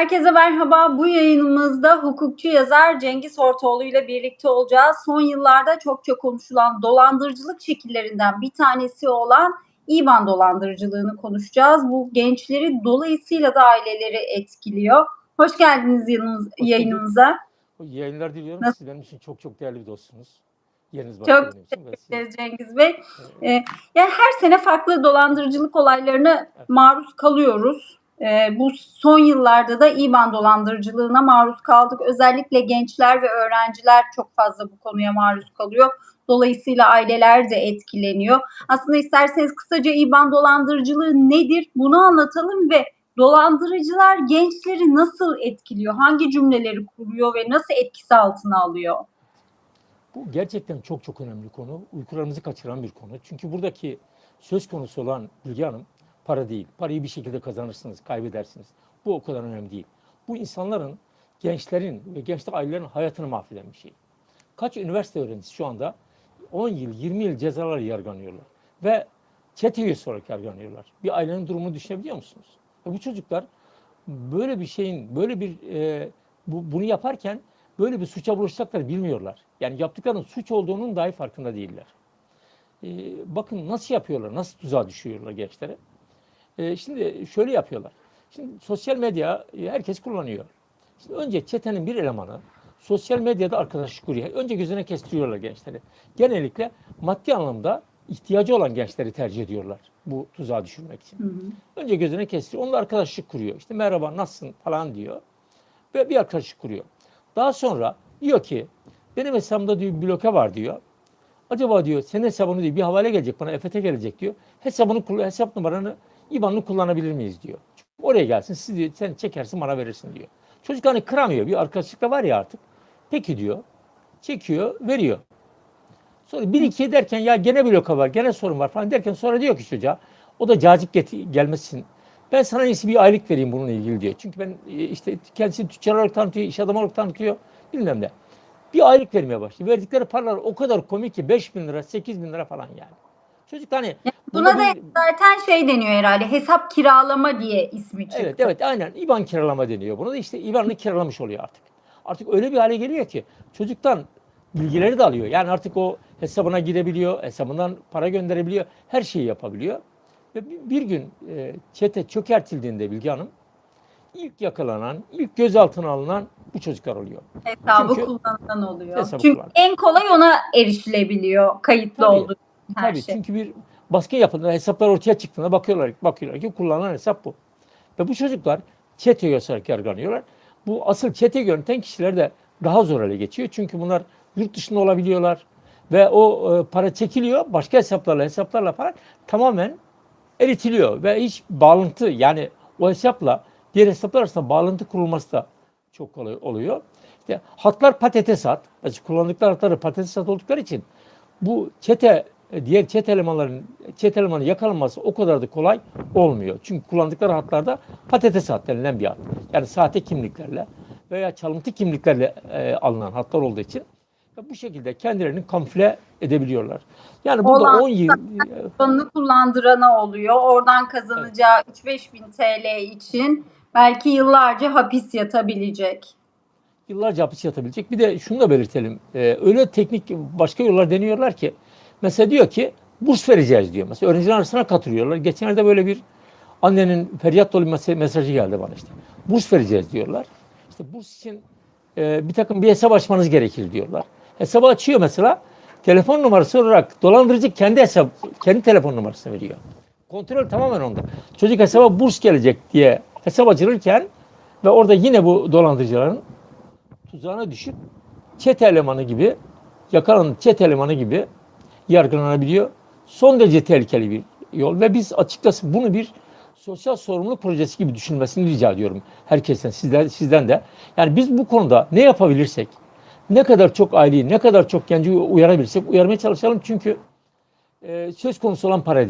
Herkese merhaba. Bu yayınımızda hukukçu yazar Cengiz Hortoğlu ile birlikte olacağız. Son yıllarda çokça konuşulan dolandırıcılık şekillerinden bir tanesi olan İBAN dolandırıcılığını konuşacağız. Bu gençleri dolayısıyla da aileleri etkiliyor. Hoş geldiniz yanımız, bulduk. yayınımıza. Yayınlar diliyorum. Nasıl? Siz benim için çok çok değerli bir dostsunuz. Yeriniz Çok siz- Evet, Cengiz Bey. Ee, Ee, yani her sene farklı dolandırıcılık olaylarına maruz kalıyoruz. Ee, bu son yıllarda da İBAN dolandırıcılığına maruz kaldık. Özellikle gençler ve öğrenciler çok fazla bu konuya maruz kalıyor. Dolayısıyla aileler de etkileniyor. Aslında isterseniz kısaca İBAN dolandırıcılığı nedir bunu anlatalım ve dolandırıcılar gençleri nasıl etkiliyor? Hangi cümleleri kuruyor ve nasıl etkisi altına alıyor? Bu gerçekten çok çok önemli konu. Uykularımızı kaçıran bir konu. Çünkü buradaki söz konusu olan Bilge Hanım para değil. Parayı bir şekilde kazanırsınız, kaybedersiniz. Bu o kadar önemli değil. Bu insanların, gençlerin ve gençlik ailelerin hayatını mahveden bir şey. Kaç üniversite öğrencisi şu anda 10 yıl, 20 yıl cezalar yargılanıyorlar. Ve çete üyesi olarak yargılanıyorlar. Bir ailenin durumunu düşünebiliyor musunuz? Ve bu çocuklar böyle bir şeyin, böyle bir e, bu, bunu yaparken böyle bir suça bulaşacaklar bilmiyorlar. Yani yaptıklarının suç olduğunun dahi farkında değiller. E, bakın nasıl yapıyorlar, nasıl tuzağa düşüyorlar gençlere. E, şimdi şöyle yapıyorlar. Şimdi sosyal medya e, herkes kullanıyor. Şimdi önce çetenin bir elemanı sosyal medyada arkadaşlık kuruyor. Önce gözüne kestiriyorlar gençleri. Genellikle maddi anlamda ihtiyacı olan gençleri tercih ediyorlar bu tuzağa düşürmek için. Hı hı. Önce gözüne kestiriyor. Onunla arkadaşlık kuruyor. İşte merhaba nasılsın falan diyor. Ve bir arkadaşlık kuruyor. Daha sonra diyor ki benim hesabımda diyor bir bloke var diyor. Acaba diyor senin hesabını diyor bir havale gelecek bana EFT gelecek diyor. Hesabını hesap numaranı IBAN'ını kullanabilir miyiz diyor. Oraya gelsin siz diyor sen çekersin bana verirsin diyor. Çocuk hani kıramıyor bir arkadaşlık da var ya artık. Peki diyor. Çekiyor veriyor. Sonra bir iki derken ya gene bloka var gene sorun var falan derken sonra diyor ki çocuğa o da cazip get- gelmesin. Ben sana iyisi bir aylık vereyim bununla ilgili diyor. Çünkü ben e, işte kendisini tüccar olarak tanıtıyor, iş adamı olarak tanıtıyor bilmem ne. Bir aylık vermeye başlıyor. Verdikleri paralar o kadar komik ki 5 bin lira, 8 bin lira falan yani. Çocuk hani Buna da bir- zaten şey deniyor herhalde hesap kiralama diye ismi çıktı. Evet evet aynen İBAN kiralama deniyor. Bunu da işte İBAN'ını kiralamış oluyor artık. Artık öyle bir hale geliyor ki çocuktan bilgileri de alıyor. Yani artık o hesabına girebiliyor, hesabından para gönderebiliyor, her şeyi yapabiliyor. Ve bir- gün e, çete çökertildiğinde Bilge Hanım ilk yakalanan, ilk gözaltına alınan bu çocuklar oluyor. Hesabı Çünkü- kullanılan oluyor. Hesabı Çünkü kullan- en kolay ona erişilebiliyor kayıtlı Tabii. olduğu her Tabii şey. çünkü bir baskı yapıldığında hesaplar ortaya çıktığında bakıyorlar bakıyorlar ki kullanılan hesap bu. Ve bu çocuklar çete olarak yargılanıyorlar. Bu asıl çete yöneten kişiler de daha zor hale geçiyor. Çünkü bunlar yurt dışında olabiliyorlar ve o e, para çekiliyor başka hesaplarla hesaplarla falan tamamen eritiliyor ve hiç bağlantı yani o hesapla diğer hesaplar arasında bağlantı kurulması da çok kolay oluyor. İşte hatlar patates hat. Mesela kullandıkları hatları patates hat oldukları için bu çete diğer çete elemanların çete elemanı yakalanması o kadar da kolay olmuyor. Çünkü kullandıkları hatlarda patates hat denilen bir hat. Yani sahte kimliklerle veya çalıntı kimliklerle e, alınan hatlar olduğu için bu şekilde kendilerini kamufle edebiliyorlar. Yani burada Olan 10 yıl Banını kullandırana oluyor. Oradan kazanacağı 3-5 bin TL için belki yıllarca hapis yatabilecek. yıllarca hapis yatabilecek. Bir de şunu da belirtelim. Ee, öyle teknik başka yollar deniyorlar ki mesela diyor ki burs vereceğiz diyor. Mesela öğrenciler arasına katılıyorlar. Geçenlerde böyle bir annenin feryat dolu mes- mesajı geldi bana işte. Burs vereceğiz diyorlar. İşte burs için e, bir takım bir hesap açmanız gerekir diyorlar. Hesabı açıyor mesela. Telefon numarası olarak dolandırıcı kendi hesap kendi telefon numarasını veriyor. Kontrol tamamen onda. Çocuk hesaba burs gelecek diye hesap açılırken ve orada yine bu dolandırıcıların tuzağına düşüp çete elemanı gibi yakalanıp çete elemanı gibi yargılanabiliyor. Son derece tehlikeli bir yol ve biz açıkçası bunu bir sosyal sorumluluk projesi gibi düşünmesini rica ediyorum herkesten, sizden, sizden de. Yani biz bu konuda ne yapabilirsek, ne kadar çok aileyi, ne kadar çok genci uyarabilirsek uyarmaya çalışalım çünkü e, söz konusu olan para değil.